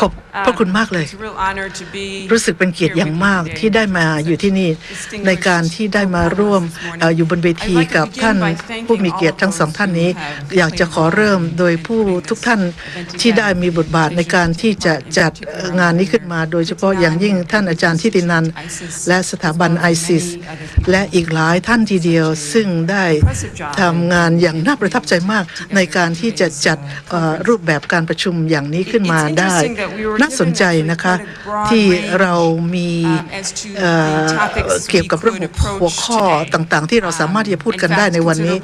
ขอบพระคุณมากเลย It's a real honor to be รู้สึกเป็นเกียรติอย่างมากที่ได้มาอยู่ที่นี่ ในการที่ได้มาร่วมเอ่ออยู่บนเวทีกับท่านผู้มีเกียรติทั้งสองท่านนี้ อยากจะขอเริ่มโดยผู้ทุกท่านที่ได้มีบทบาทในการที่จะจัดเอ่องานนี้ขึ้นมา โดยเฉพาะอย่างยิ่งท่านอาจารย์ทิตินันท์และสถาบันไอซิสและอีกหลายท่านทีเดียว ซึ่งได้ทำงานอย่างน่าประทับใจมากในการที่จะจัดเอ่อรูปแบบการประชุมอย่างนี้ขึ้นมาได้ น่าสนใจนะคะที่เรามีเอ่อเกี่ยวกับเรื่องหัวข้อต่างๆ ที่เราสามารถที่จะพูดกันได้ในวันนี้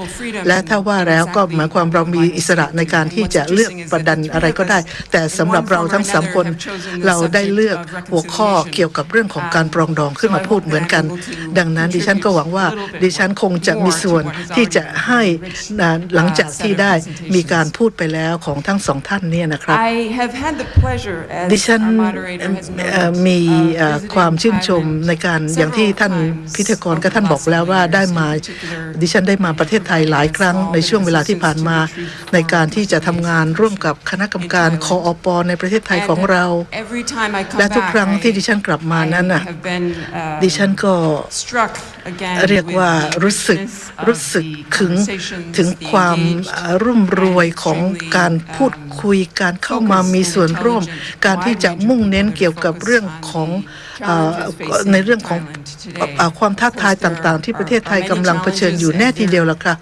และถ้าว่าแล้วก็หมายความเรามีอิสระในการที่จะเลือกประเด็นอะไรก็ได้ แต่สำหรับเราทั้งสามคนเราได้เลือกหัวข้อเกี่ยวกับเรื่องของการปรองดองขึ้นมาพูดเหมือนกัน ดังนั้นดิฉันก็หวังว่าดิฉันคงจะมีส่วนที่จะให้นะหลังจากที่ได้มีการพูดไปแล้วของทั้งสองท่านเนี่ยนะครับ I have had the pleasure, ดิ as ฉัน our moderator has เอ่อ noted, มีเอ่อ uh, ความชื่นชม I've ในการอย่างที่ท่านพิธีกรก็ท่านบอกแล้วว่าได้มา ดิฉันได้มาประเทศไทยหลายครั้งในช่วงเวลาที่ผ่านมา ในการที่จะทำงานร่วมกับคณะกรรมการคออปในประเทศไทยของเรา Every time I come และทุกครั้ง back, ที่ดิฉันกลับมา I นั้นน่ะ have been, uh, ดิฉันก็ struck again เรียก with ว่า the รู้สึก richness of รู้สึก the ถึง conversations, ถึง the ความ engaged เอ่อรุ่มรวยของการพูดคุยการเข้า้ามามีส่วนร่วม การที่จะมุ่งเน้นเกี่ยวกับเรื่องของอในเรื่องของอความท้าทายต่างๆ ที่ประเทศไทยกำลังเผชิญอยู่แน่ทีเดียวละค่ะ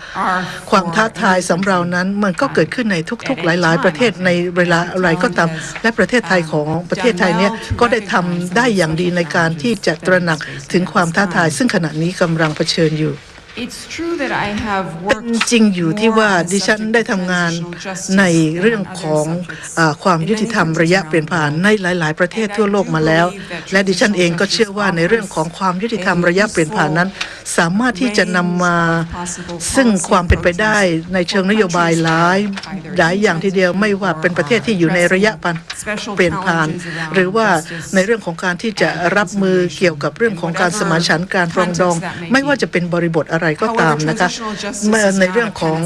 ความท้าทายสำเรานั้นมันก็เกิดขึ้นในทุกๆ หลาย ๆ ประเทศในเวลาอะไรก็ตาม และประเทศไทยของประเทศไทยเนี่ยก็ได้ทำได้อย่างดีในการที่จะตระหนักถึงความท้าทาย ซึ่งขณะนี้กำลังเผชิญอยู่ It's true that I have เป็น worked จริงอยู่ที่ว่า more on the ดิฉัน subject ได้ of ทำงาน transitional justice ใน than เรื่อง other ของ subjects. อาความยุติธรรมระยะเปลี่ยนผ่านในหลาย ๆ ประเทศทั่วโลกมาแล้ว และดิฉันเองก็เชื่อว่าในเรื่องของความยุติธรรมระยะเปลี่ยนผ่านนั้น สามารถที่จะนำมาซึ่งความเป็นไปได้ในเชิงนโยบายหลายหลายอย่างทีเดียวไม่ว่าเป็นประเทศที่อยู่ในระยะปันเปลี่ยนผ่าน หรือว่าในเรื่องของการที่จะรับมือเกี่ยวกับเรื่องของการสมานฉันท์การปรองดอง ไม่ว่าจะเป็นบริบทอะไรก็ตามนะคะเมื่อในเรื่องของ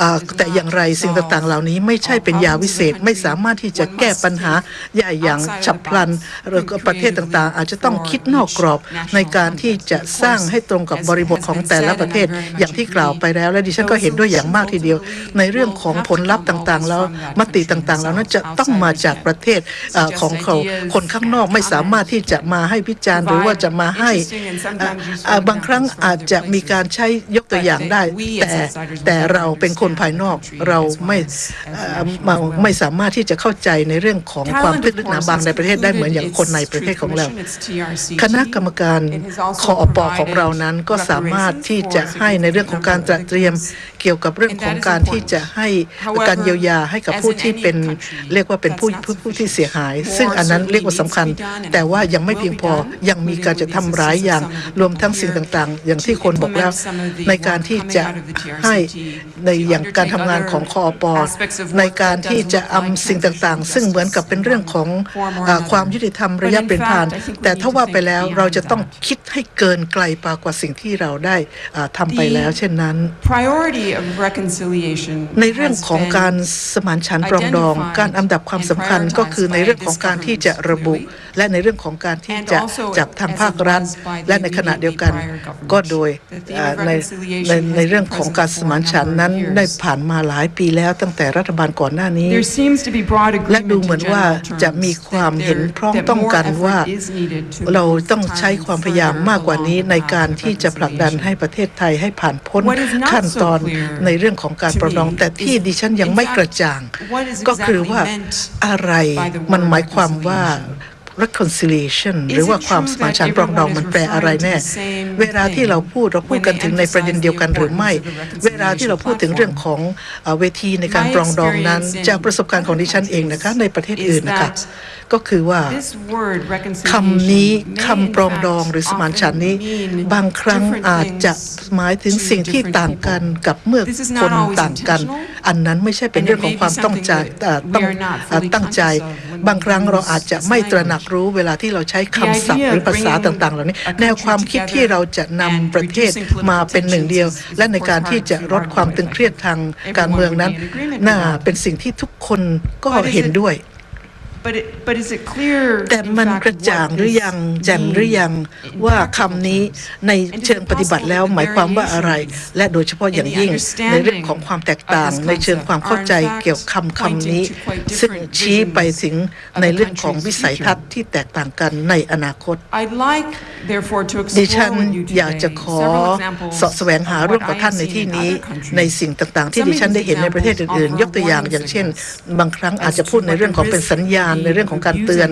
อ่าแต่อย่างไรสิ่งต่างๆ เหล่านี้ไม่ใช่เป็นยาวิเศษไม่สามารถที่จะแก้ปัญหาใหญ่อย่างฉับพลันหรือก็ประเทศต่างๆ อาจจะต้องคิดนอกกรอบในการที่จะสร้างให้ตรงกับบริบทของแต่ละประเทศอย่างที่กล่าวไปแล้ว และดิฉันก็เห็นด้วยอย่างมากทีเดียว ในเรื่องของผลลัพธ์ต่างๆ แล้วมติต่างๆ แล้วนั้นจะต้องมาจากประเทศเอ่อของเขาคนข้างนอกไม่สามารถที่จะมาให้พิจารณ์หรือว่าจะมาให้เอ่อเอ่อบางครั้งอาจจะมีการใช้ยกตัวอย่างได้ แต่แต่เราเป็นคนภายนอกเราไม่เอ่อมาไม่สามารถที่จะเข้าใจในเรื่องของความลึกหนาบางในประเทศได้เหมือนอย่างคนในประเทศของเรา คณะกรรมการคอปของเรานั้นก็สามารถที่จะให้ในเรื่องของการจัดเตรียมเกี่ยวกับเรื่องของการที่จะให้การเยียวยาให้กับผู้ที่เป็นเรียกว่าเป็นผู้ผู้ผู้ที่เสียหาย ซึ่งอันนั้นเรียกว่าสำคัญ แต่ว่ายังไม่เพียงพอยังมีการจะทำหลายอย่างรวมทั้งสิ่งต่างๆ อย่างที่คนบอกแล้วในการที่จะให้ในอย่างการทำงานของคอปในการที่จะอำสิ่งต่างๆ ซึ่งเหมือนกับเป็นเรื่องของอาความยุติธรรมระยะเป็นผ่าน แต่ถ้าว่าไปแล้วเราจะต้องคิดให้เกินไกลไปกว่าสิ่งที่เราได้อ่าทำาไปแล้ว เช่นนั้น priority of reconciliation ในเรื่องของการสมานฉันท์ปรองดอง การอันดับความสำคัญก็คือในเรื่องของการที่จะระบุ และในเรื่องของการที่จะจับทางภาครัฐ และในขณะเดียวกันก็โดยอ่าในในในเรื่องของการสมานฉันท์นั้นได้ผ่านมาหลายปีแล้วตั้งแต่รัฐบาลก่อนหน้านี้ There seems to be broad และ agreement ดูเหมือน in ว่า general จะ terms มีความ that เห็น there- พร้อม that ต้อง more กัน effort ว่า is needed to เรา move ต้องใช้ time ความพยายามมากกว่านี้ further ใน along การ the ที่จะผลักดัน reconciliation. ให้ประเทศไทยให้ผ่านพ้น What is not ขั้นตอน so clear ในเรื่องของการปรองดอง to me แต่ที่ is, ดิฉันยัง in ไม่ fact, กระจ่าง what is ก็คือ exactly ว่า meant อะไร by the มัน word หมายความว่า reconciliation หรือว่าความสมานฉันท์ปรองดองมันแปลอะไรแน่ เวลาที่เราพูดเราพูดกันถึงในประเด็นเดียวกันหรือไม่ เวลาที่เราพูดถึงเรื่องของเอ่อเวทีในการปรองดองนั้น จากประสบการณ์ของดิฉันเองนะคะในประเทศอื่นนะคะก็คือว่า This word คำนี้ reconciliation คำปรองดองหรือสมานฉันท์นี้ บางครั้งอาจจะหมายถึงสิ่งที่ต่างกันกับเมื่อคนต่างกัน อันนั้นไม่ใช่เป็นเรื่องของความต้องใจเอ่อต้องเอ่อตั้งใจ บางครั้งเราอาจจะไม่ตระหนักรู้เวลาที่เราใช้คำศัพท์หรือภาษาต่างๆ เหล่านี้ แนวความคิดที่เราจะนำประเทศมาเป็นหนึ่งเดียว และในการที่จะลดความตึงเครียดทางการเมืองนั้น น่าเป็นสิ่งที่ทุกคนก็เห็นด้วย แต่ in มัน fact กระจ่าง what หรือ this ยังแจ่มหรือยัง mean in ว่า practical คำนี้ในเชิงปฏิบัติแล้วหมายความว่าอะไร และโดยเฉพาะอย่างยิ่งในเรื่องของความแตกต่างในเชิงความเข้าใจเกี่ยวคำคำนี้ ซึ่งชี้ไปถึงในเรื่องของวิสัยทัศน์ที่แตกต่างกันในอนาคต I'd like therefore to ดิฉั explore น with you อยากจะ today ขอ several examples เสาะแสวงหาร่วมกับท่านในที่นี้ ในสิ่งต่างๆ ที่ดิฉันได้เห็นในประเทศอื่นๆ ยกตัวอย่างอย่างเช่น บางครั้งอาจจะพูดในเรื่องของเป็นสัญญาณในเรื่องของการเตือน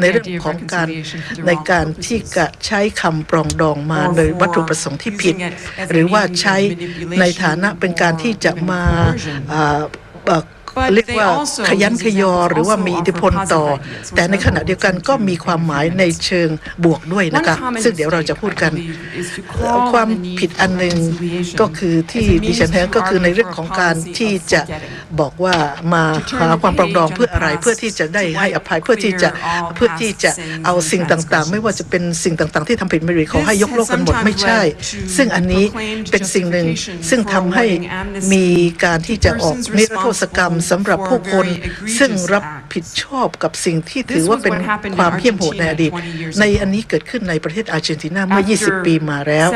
ในเรื่องของการในการที่จะใช้คำปรองดองมาโดยวัตถุประสงค์ที่ผิด หรือว่าใช้ในฐานะเป็นการที่จะมาอ่าเอ่อเรียกว่าขยันขยอหรือว่ามีอิทธิพลต่อ แต่ในขณะเดียวกันก็มีความหมายในเชิงบวกด้วยนะคะซึ่งเดี๋ยวเราจะพูดกัน ความผิดอันหนึ่งก็คือที่ดิฉันเห็นก็คือในเรื่องของการที่จะ บอกว่ามาหาความปรองดองเพื่ออะไรเพื่อที่จะได้ให้อภัยเพื่อที่จะเพื่อที่จะเอาสิ่งต่างๆ ไม่ว่าจะเป็นสิ่งต่างๆ ที่ทำผิดไม่ดีขอให้ยกโลกกันหมดไม่ใช่ ซึ่งอันนี้เป็นสิ่งหนึ่งซึ่งทำให้มีการที่จะออกนิรโทษกรรมสำหรับผู้คนซึ่งรับ ผิดชอบกับสิ่งที่ถือว่าเป็นความเหี้ยมโหดในอดีต ในอันนี้เกิดขึ้นในประเทศอาร์เจนตินาเมื่อ 20 ปีมาแล้ว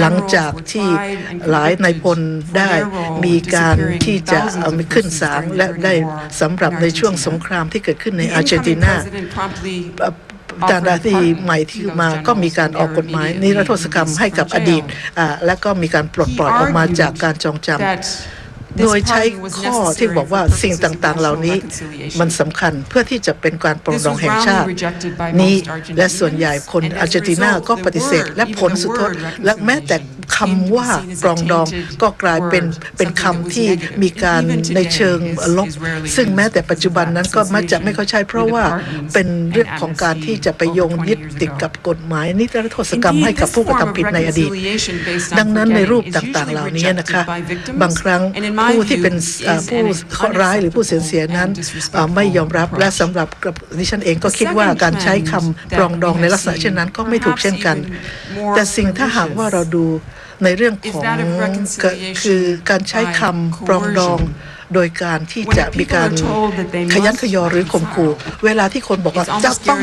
หลังจากที่หลายนายพลได้มีการที่จะเอาไปขึ้นศาลและได้สำหรับในช่วงสงครามที่เกิดขึ้นในอาร์เจนตินาจานาทีใหม่ที่มาก็มีการออกกฎหมายนิรโทษกรรมให้กับอดีตอ่าและก็มีการปลดปล่อยออกมาจากการจองจำ โดยใช้ข้อที่บอกว่าสิ่งต่างๆ เหล่านี้มันสำคัญเพื่อที่จะเป็นการปรองดองแห่งชาตินี้และส่วนใหญ่คนอาร์เจนตินาก็ปฏิเสธ และผลสุดท้ายและแม้แต่ คำว่าปรองดองก็กลายเป็นเป็นคำที่มีการในเชิงลบ ซึ่งแม้แต่ปัจจุบันนั้นก็มักจะไม่เข้าใช้เพราะว่าเป็นเรื่องของการที่จะไปโยงยึดติดกับกฎหมายนิรโทษกรรมให้กับผู้กระทำผิดในอดีต ดังนั้นในรูปต่างๆเหล่านี้นะคะ บางครั้งผู้ที่เป็นเอ่อผู้เคราะห์ร้ายหรือผู้เสียเสียนั้นเอ่อไม่ยอมรับและสำหรับกับดิฉันเองก็คิดว่าการใช้คำปรองดองในลักษณะเช่นนั้นก็ไม่ถูกเช่นกัน แต่สิ่งถ้าหากว่าเราดู ในเรื่องของก็คือการใช้คำปรองดองโดยการที่จะมีการขยันขยอหรือข่มขู่เวลาที่คนบอกว่าจะต้อง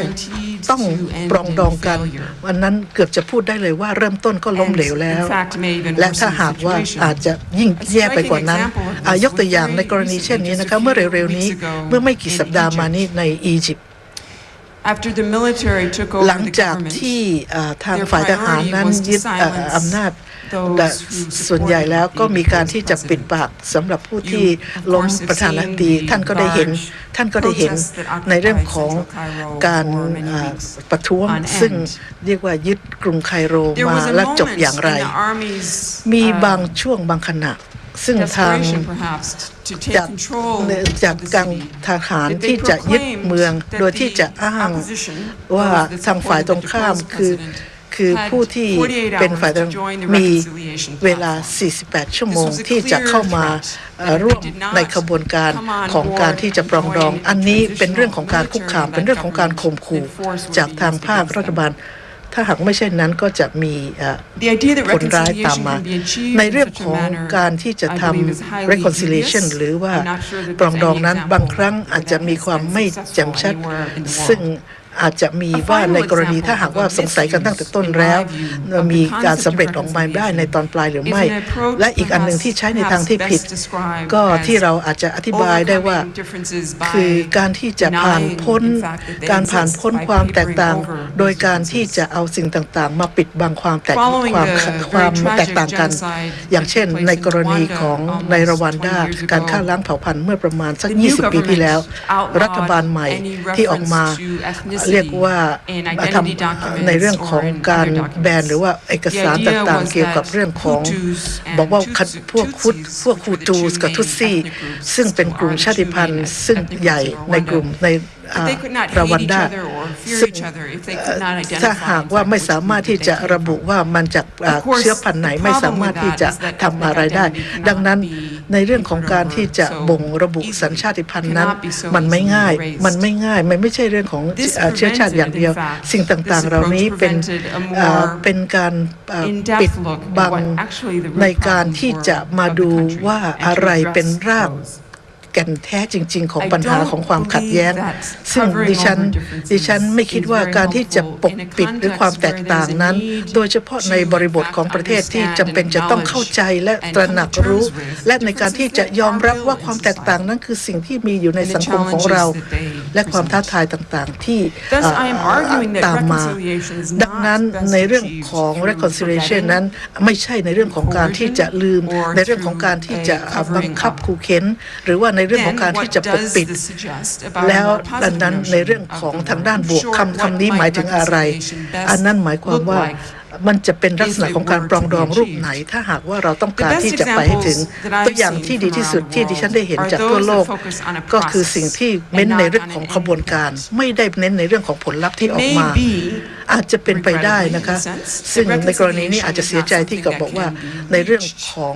ต้องปรองดองกันวันนั้นเกือบจะพูดได้เลยว่าเริ่มต้นก็ล้มเหลวแล้ว และถ้าหากว่าอาจจะยิ่งแย่ไปกว่านั้นอะยกตัวอย่างในกรณีเช่นนี้นะคะเมื่อเร็วๆนี้เมื่อไม่กี่สัปดาห์มานี้ในอียิปต์หลังจากที่อ่าทางฝ่ายทหารนั้นยึดอ่าอำนาจ แต่ส่วนใหญ่แล้วก็มีการที่จะปิดปากสำหรับผู้ที่ล้มประธานาธิบดีท่านก็ได้เห็น ท่านก็ได้เห็นในเรื่องของการประท้วงซึ่งเรียกว่ายึดกรุงไคโรมาและจบอย่างไร มีบางช่วงบางขณะซึ่งทางจากจากการทหารที่จะยึดเมือง โดยที่จะอ้างว่าทางฝ่ายตรงข้ามคือ คือผู้ที่เป็นฝ่ายตรงมีเวลา 48 ชั่วโมงที่จะเข้ามาเอ่อร่วมในขบวนการของการที่จะปรองดอง อันนี้เป็นเรื่องของการคุกคาม เป็นเรื่องของการข่มขู่จากทางภาครัฐบาลถ้าหากไม่เช่นนั้นก็จะมีเอ่อผลร้ายตามมา ในเรื่องของการที่จะทำ reconciliation หรือว่าปรองดองนั้นบางครั้งอาจจะมีความไม่แจ่มชัด ซึ่ง อาจจะมีว่าในกรณีถ้าหากว่าสงสัยกันตั้งแต่ต้นแล้ว มีการสำเร็จออกมาได้ในตอนปลายหรือไม่ และอีกอันหนึ่งที่ใช้ในทางที่ผิด ก็ที่เราอาจจะอธิบายได้ว่า คือการที่จะผ่านพ้น การผ่านพ้นความแตกต่าง โดยการที่จะเอาสิ่งต่างๆ มาปิดบังความแตกความความแตกต่างกัน อย่างเช่น ในกรณีของในรวันดาการฆ่าล้างเผ่าพันธุ์เมื่อประมาณสัก 20 ปีที่แล้ว รัฐบาลใหม่ที่ออกมาเรียกว่าทำในเรื่องของการแบนหรือว่าเอกสารต่างๆ เกี่ยวกับเรื่องของ บอกว่าพวกคุดพวกคูตูสกับทุตซี่ ซึ่งเป็นกลุ่มชาติพันธุ์ ซึ่งใหญ่ในกลุ่มในราวันดาซึ่งถ้าหากว่าไม่สามารถที่จะระบุว่ามันจากเชื้อพันธุ์ไหนไม่สามารถที่จะทำอะไรได้ ดังนั้น ในเรื่องของการที่จะบ่งระบุสัญชาติพันธุ์นั้น มันไม่ง่าย มันไม่ง่าย มันไม่ใช่เรื่องของเชื้อชาติอย่างเดียว สิ่งต่างๆเหล่านี้เป็นเป็นการปิดบังในการที่จะมาดูว่าอะไรเป็นรากแก่นแท้จริง ๆ ของปัญหาของความขัดแย้ง ซึ่งดิฉันดิฉันไม่คิดว่าการที่จะปกปิดหรือความแตกต่างนั้น โดยเฉพาะในบริบทของประเทศที่จำเป็นจะต้องเข้าใจและตระหนักรู้ และในการที่จะยอมรับว่าความแตกต่างนั้นคือสิ่งที่มีอยู่ในสังคมของเรา และความท้าทายต่างๆ ที่ Thus, เอ่อ I am arguing that ตามมา reconciliation is ดังนั้น not ในเรื่อง best ของ to reconciliation forget นั้นไม่ใช่ในเรื่องของการที่จะลืม or ในเรื่องของการที่จะ through a covering บังคับ up. ขู่เข็นหรือว่าในเรื่องของ Then การที่ what จะปก does ปิด this suggest about a แล้ว more ดัง positive นั้น notion ในเรื่อง of ของ the ทางด้าน word? บวก Sure, คำ what คำนี้ might หมายถึงอะไร reconciliation best อันนั้นหมายความ look ว่า like มันจะเป็นลักษณะของการปรองดองรูป if it were to be ไหน ถ้าหากว่าเราต้องการ The best ที่จะไปให้ถึง examples that I've ตัวอย่าง seen ที่ดีที่สุด from ที่ around ดิฉัน the ได้เห็น world จาก are ทั่ว those โลก that focus on a ก็คือ process สิ่งที่ and เน้นใน not เรื่อง on ของ an ขบวนการ endpoint. ไม่ได้เน้นในเรื่องของผลลัพธ์ที่ออกมา It may be อาจจะเป็นไปได้นะคะ regrettably, in a sense, ซึ่ง that ในกรณีนี้อาจจะเสียใจที่กับบอกว่าในเรื่องของ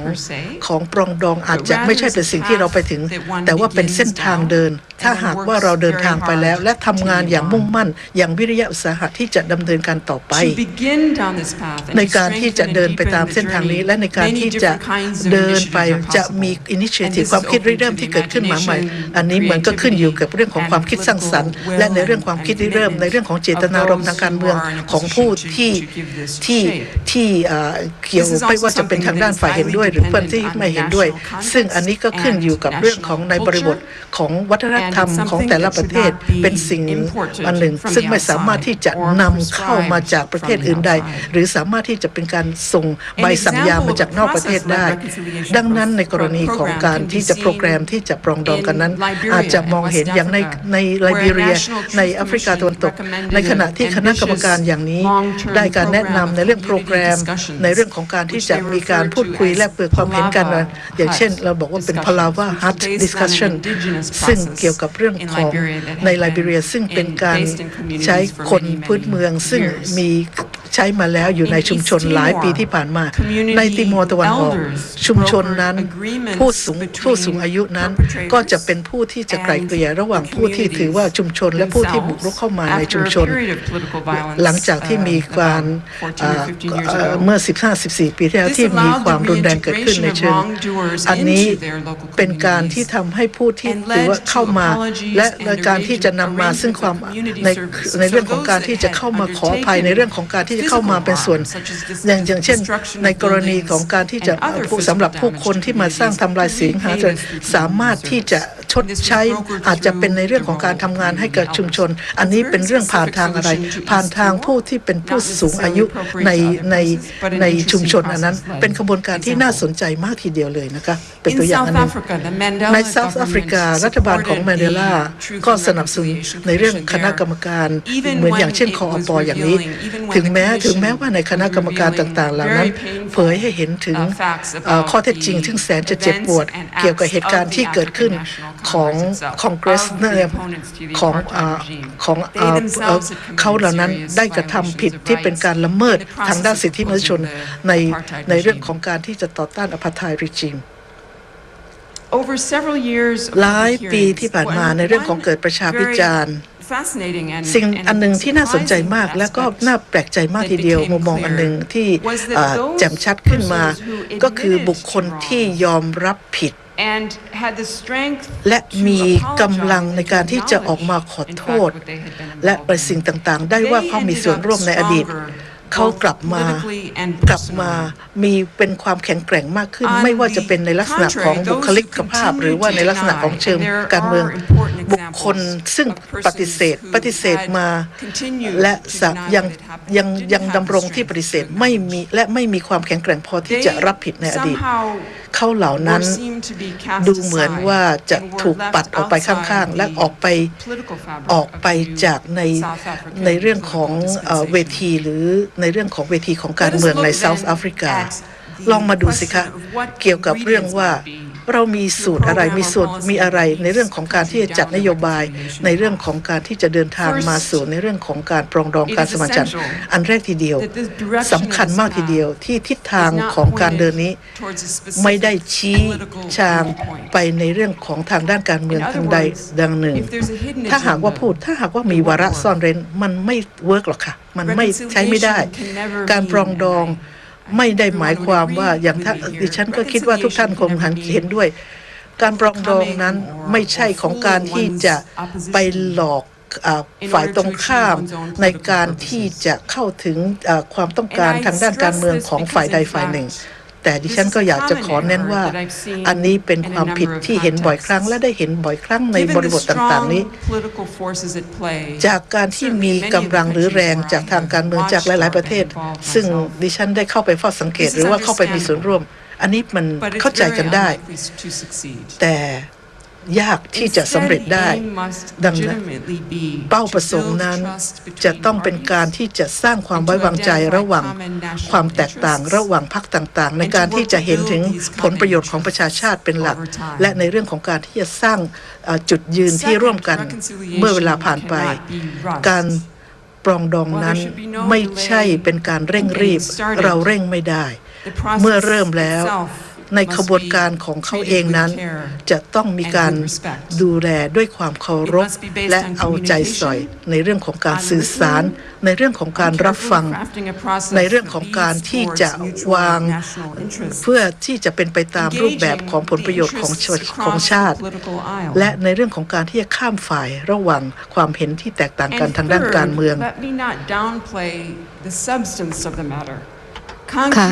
ของปรองดองอาจจะไม่ใช่เป็นสิ่งที่เราไปถึง แต่ว่าเป็นเส้นทางเดิน ถ้าหากว่าเราเดินทางไปแล้ว และทำงานอย่างมุ่งมั่น อย่างวิริยะอุตสาหะที่จะดำเนินการต่อไป To begin down this path and ใน to การที่จะ strengthen and เดินไป deepen ตาม the เส้นทางนี้ journey, และในการ many ที่จะ different kinds of เดินไป initiatives are จะ possible. มีอินิเช And ทีฟ this ความคิด is ริเริ่ม open to ที่เกิดขึ้นมาใหม่ imagination, อันนี้เหมือนก็ขึ้นอยู่กับเรื่องของ creativity, ความคิดสร้างสรรค์ and และในเรื่องความคิดริเริ่ม ในเรื่องของเจตนารมณ์ทางการเมืองของผู้ที่ที่ ที่เอ่อเกี่ยวไม่ว่าจะเป็นทางด้านฝ่ายเห็นด้วย หรือเพื่อนที่ไม่เห็นด้วย ซึ่งอันนี้ก็ขึ้นอยู่กับเรื่องของในบริบทของวัฒนธรรมของแต่ละประเทศเป็นสิ่งอันหนึ่ง ซึ่งไม่สามารถที่จะนำเข้ามาจากประเทศอื่นใด หรือสามารถที่จะเป็นการส่งใบสั่งยามาจากนอกประเทศได้ ดังนั้นในกรณีของการที่จะโปรแกรมที่จะปรองดองกันนั้น อาจจะมองเห็นอย่างในในไลบีเรีย ในแอฟริกาตะวันตก ในขณะที่คณะกรรมการอย่างนี้ได้การแนะนำในเรื่องโปรแกรมในเรื่องของการที่จะมีการพูดคุยแลกเปลี่ยนความเห็นกันนะอย่างเช่น เราบอกว่าเป็นพลาวาฮัตดิสคัชชันซึ่งเกี่ยวกับเรื่องของในไลบีเรียซึ่งเป็นการใช้คนพื้นเมืองซึ่งมี ใช้มาแล้วอยู่ในชุมชนหลายปีที่ผ่านมา ในติโมร์ตะวันออก ชุมชนนั้นผู้สูงผู้สูงอายุนั้น ก็จะเป็นผู้ที่จะไกลเกลี่ยระหว่างผู้ที่ถือว่าชุมชน และผู้ที่บุกรุกเข้ามาในชุมชน หลังจากที่มีการเอ่อเอ่อเมื่อ 15-14 ปีที่แล้วที่มีความรุนแรงเกิดขึ้นในเชิงอันนี้เป็นการที่ทำให้ผู้ที่ถือว่าเข้ามา และในการที่จะนำมาซึ่งความในในเรื่องของการที่จะเข้ามาขออภัยในเรื่องของการที่จะเข้ามาเป็นส่วน อย่างอย่างเช่น ในกรณีของการที่จะผู้สำหรับผู้คนที่มาสร้างทำลายสิ่งหาจะสามารถที่จะ ชดใช้อาจจะเป็นในเรื่องของการทำงานให้เกิดชุมชน อันนี้เป็นเรื่องผ่านทางอะไร ผ่านทางผู้ที่เป็นผู้สูงอายุในในในชุมชนอันนั้น เป็นขบวนการที่น่าสนใจมากทีเดียวเลยนะคะเป็นตัวอย่างอันหนึงในเซาท์แอฟริการัฐบาลของแมนเดลาก็สนับสนุนในเรื่องคณะกรรมการเหมือนอย่างเช่นคออปออย่างนี้ ถึงแม้ถึงแม้ว่าในคณะกรรมการต่างๆ เหล่านั้น เผยให้เห็นถึงเอ่อข้อเท็จจริงซึ่งแสนจะเจ็บปวด เกี่ยวกับเหตุการณ์ที่เกิดขึ้นของคองเกรสเนี่ยของเอ่อของเอ่อเอ่อเขาเหล่านั้นได้กระทำผิดที่เป็นการละเมิดทางด้านสิทธิมนุษยชนในในเรื่องของการที่จะต่อต้านอ p พ r t ไท d รีจิมหลายปีที่ผ่านมาในเรื่องของเกิดประชาพิจารณ์สิ่งอันหนึ่งที่น่าสนใจมากและก็น่าแปลกใจมากทีเดียวมุมมองอันหนึ่งที่เอ่อแจ่มชัดขึ้นมา ก็คือบุคคลที่ยอมรับผิด และมีกำลังในการที่จะออกมาขอโทษ และไปสิ่งต่างๆ ได้ว่าเขามีส่วนร่วมในอดีต เขากลับมากลับมามีเป็นความแข็งแกร่งมากขึ้น ไม่ว่าจะเป็นในลักษณะของบุคลิกภาพ หรือว่าในลักษณะของเชิงการเมือง บุคคลซึ่งปฏิเสธปฏิเสธมา และสะยังยังยังดำรงที่ปฏิเสธไม่มีและไม่มีความแข็งแกร่งพอที่จะรับผิดในอดีต เขาเหล่านั้นดูเหมือนว่าจะถูกปัดออกไปข้างๆ และออกไปออกไปจากในในเรื่องของเอ่อเวทีหรือในเรื่องของเวทีของการเมืองในเซาท์แอฟริกาลองมาดูสิคะ เกี่ยวกับเรื่องว่า เรามีสูตรอะไรมีสูตรมีอะไรในเรื่องของการที่จะจัดนโยบาย ในเรื่องของการที่จะเดินทางมาสู่ในเรื่องของการปรองดองการสมานฉันท์อันแรกทีเดียวสำคัญมากทีเดียวที่ทิศทางของการเดินนี้ ไม่ได้ชี้ชางไปในเรื่องของทางด้านการเมืองทางใดดังหนึ่ง ถ้าหากว่าพูดถ้าหากว่ามีวาระซ่อนเร้นมันไม่เวิร์กหรอกค่ะ มันไม่ใช้ไม่ได้ การปรองดอง ไม่ได้หมายความว่าอย่างถ้าดิฉันก็คิดว่าทุกท่านคงหันเห็นด้วย การปรองดองนั้นไม่ใช่ของการที่จะไปหลอกฝ่ายตรงข้ามในการที่จะเข้าถึงความต้องการทางด้านการเมืองของฝ่ายใดฝ่ายหนึ่ง แต่ดิฉันก็อยากจะขอเน้นว่า อันนี้เป็นความผิดที่เห็นบ่อยครั้งและได้เห็นบ่อยครั้งในบริบทต่างๆนี้ จากการที่มีกำลังหรือแรงจากทางการเมืองจากหลาย ๆ ประเทศ ซึ่งดิฉันได้เข้าไปเฝ้าสังเกตหรือว่าเข้าไปมีส่วนร่วม อันนี้มันเข้าใจกันได้ แต่ ยากที่จะสำเร็จได้ ดังนั้น เป้าประสงค์นั้น จะต้องเป็นการที่จะสร้างความไว้วางใจระหว่างความแตกต่างระหว่างพรรคต่างๆ ในการที่จะเห็นถึงผลประโยชน์ของประชาชาติเป็นหลัก และในเรื่องของการที่จะสร้างเอ่อจุดยืนที่ร่วมกันเมื่อเวลาผ่านไป การปรองดองนั้นไม่ใช่เป็นการเร่งรีบ เราเร่งไม่ได้ เมื่อเริ่มแล้ว ในขบวนการของเขาเองนั้น จะต้องมีการดูแลด้วยความเคารพ และเอาใจใส่ในเรื่องของการสื่อสาร ในเรื่องของการรับฟัง ในเรื่องของการที่จะวาง เพื่อที่จะเป็นไปตามรูปแบบของผลประโยชน์ของชาติของชาติ และในเรื่องของการที่จะข้ามฝ่ายระหว่างความเห็นที่แตกต่างกันทางด้านการเมือง ค่ะ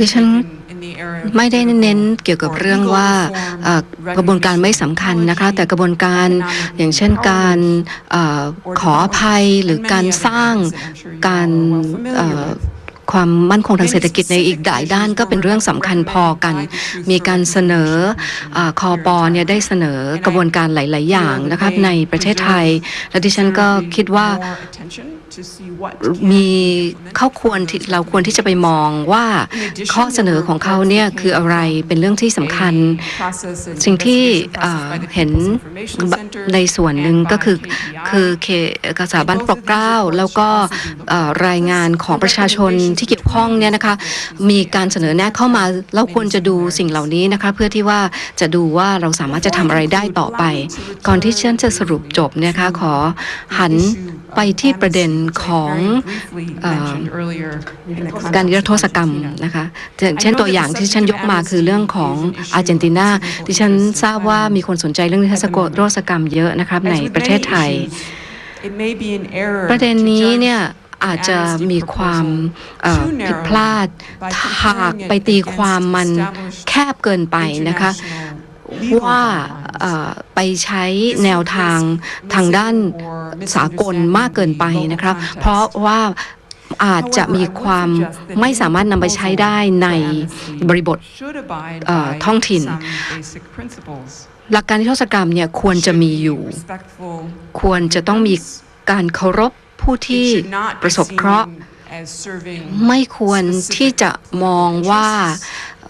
ดิฉันไม่ได้เน้นเกี่ยวกับเรื่องว่าเอ่อกระบวนการไม่สำคัญนะคะ แต่กระบวนการอย่างเช่นการเออขออภัยหรือการสร้างการเอ่อ ความมั่นคงทางเศรษฐกิจในอีกหลายด้านก็เป็นเรื่องสำคัญพอกัน มีการเสนอคอปอเนี่ยได้เสนอกระบวนการหลาย ๆ อย่างนะครับในประเทศไทย และดิฉันก็คิดว่ามีเขาควรเราควรที่จะไปมองว่าข้อเสนอของเขาเนี่ยคืออะไรเป็นเรื่องที่สำคัญ สิ่งที่เห็นในส่วนหนึ่งก็คือคือเคกษาบันปกเกล้า แล้วก็รายงานของประชาชนที่เกี่ยวข้องเนี่ยนะคะมีการเสนอแนะเข้ามาเราควรจะดูสิ่งเหล่านี้นะคะเพื่อที่ว่าจะดูว่าเราสามารถจะทำอะไรได้ต่อไป ก่อนที่ฉันจะสรุปจบเนยนะคะขอหันไปที่ประเด็นของเอ่อการนิรโทษกรรมนะคะอย่างเช่นตัวอย่างที่ฉันยกมาคือเรื่องของอาร์เจนตินาที่ฉันทราบว่ามีคนสนใจเรื่องนิรโทษกรรมเยอะนะครับในประเทศไทย ประเด็นนี้เนี่ย อาจจะมีความเอ่อผิดพลาดหากไปตีความมันแคบเกินไปนะคะว่าเอ่อไปใช้แนวทางทางด้านสากลมากเกินไปนะครับ เพราะว่าอาจจะมีความไม่สามารถนำไปใช้ได้ในบริบทเอ่อท้องถิ่น หลักการนิรโทษกรรมเนี่ยควรจะมีอยู่ ควรจะต้องมีการเคารพ ผู้ที่ประสบเคราะห์ไม่ควรที่จะมองว่า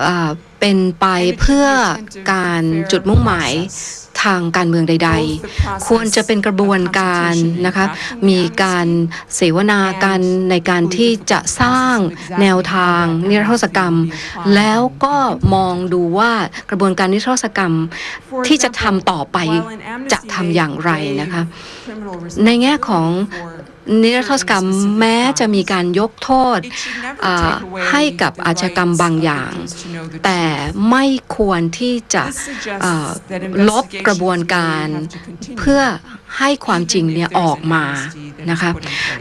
เอ่อเป็นไปเพื่อการจุดมุ่งหมายทางการเมืองใด ๆ ควรจะเป็นกระบวนการนะคะมีการเสวนากันในการที่จะสร้างแนวทางนิรโทษกรรม แล้วก็มองดูว่ากระบวนการนิรโทษกรรมที่จะทำต่อไปจะทำอย่างไรนะคะในแง่ของ นิรโทษกรรมแม้จะมีการยกโทษอ่าให้กับอาชญากรรมบางอย่าง แต่ไม่ควรที่จะอ่าลบกระบวนการเพื่อให้ความจริงเนี่ยออกมานะคะ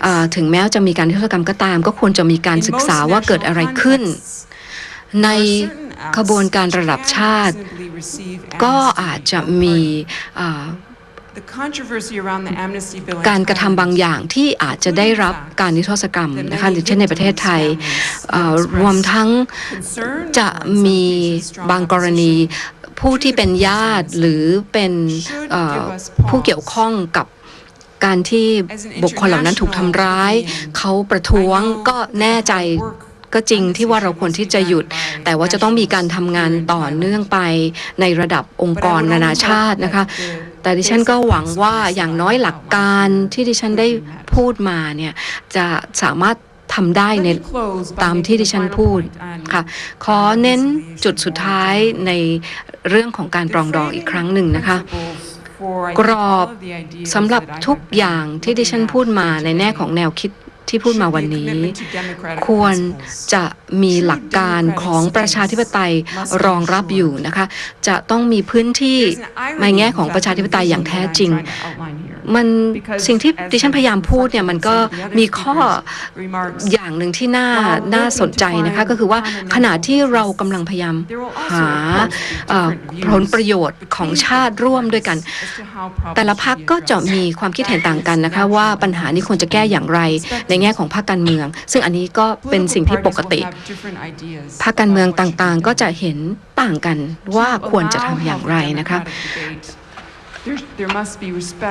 อ่าถึงแม้จะมีการนิรโทษกรรมก็ตาม ก็ควรจะมีการศึกษาว่าเกิดอะไรขึ้น ในขบวนการระดับชาติ ก็อาจจะมีอ่า การกระทำบางอย่างที่อาจจะได้รับการนิรโทษกรรมนะคะอย่างเช่นในประเทศไทยเอ่อรวมทั้งจะมีบางกรณีผู้ที่เป็นญาติหรือเป็นเอ่อผู้เกี่ยวข้องกับการที่บุคคลเหล่านั้นถูกทำร้าย เขาประท้วงก็แน่ใจก็จริงที่ว่าเราควรที่จะหยุด แต่ว่าจะต้องมีการทำงานต่อเนื่องไปในระดับองค์กรนานาชาตินะคะ แต่ดิฉันก็หวังว่าอย่างน้อยหลักการที่ดิฉันได้พูดมาเนี่ยจะสามารถทำได้ในตามที่ดิฉันพูดค่ะ ขอเน้นจุดสุดท้ายในเรื่องของการปรองดองอีกครั้งหนึ่งนะคะ กรอบสำหรับทุกอย่างที่ดิฉันพูดมาในแง่ของแนวคิด ที่พูดมาวันนี้ ควรจะมีหลักการของประชาธิปไตยรองรับอยู่นะคะ จะต้องมีพื้นที่ในแง่ของประชาธิปไตยอย่างแท้จริง มันสิ่งที่ดิฉันพยายามพูดเนี่ยมันก็มีข้ออย่างหนึ่งที่น่าน่าสนใจนะคะก็คือว่าขณะที่เรากำลังพยายามหาเอ่อผลประโยชน์ของชาติร่วมด้วยกัน แต่ละพักก็จะมีความคิดเห็นต่างกันนะคะว่าปัญหานี้ควรจะแก้อย่างไรในแง่ของพรรคการเมือง ซึ่งอันนี้ก็เป็นสิ่งที่ปกติพรรคการเมืองต่างๆ ก็จะเห็นต่างกันว่าควรจะทำอย่างไรนะคะ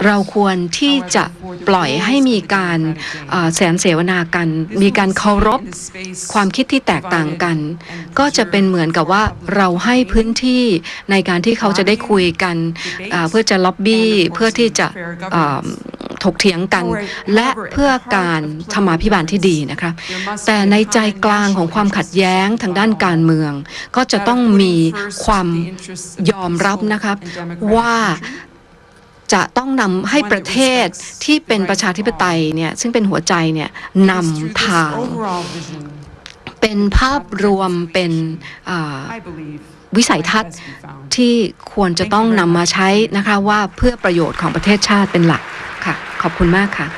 เราควรที่จะปล่อยให้มีการเอ่อแสนเสวนากัน มีการเคารพความคิดที่แตกต่างกัน ก็จะเป็นเหมือนกับว่าเราให้พื้นที่ในการที่เขาจะได้คุยกันอ่าเพื่อจะล็อบบี้เพื่อที่จะอ่าถกเถียงกัน และเพื่อการธรรมาภิบาลที่ดีนะคะแต่ในใจกลางของความขัดแย้งทางด้านการเมือง ก็จะต้องมีความยอมรับนะครับว่า จะต้องนำให้ประเทศที่เป็นประชาธิปไตยเนี่ยซึ่งเป็นหัวใจเนี่ยนำทางเป็นภาพรวมเป็นวิสัยทัศน์ที่ควรจะต้องนำมาใช้นะคะว่าเพื่อประโยชน์ของประเทศชาติเป็นหลักค่ะ ขอบคุณมากค่ะ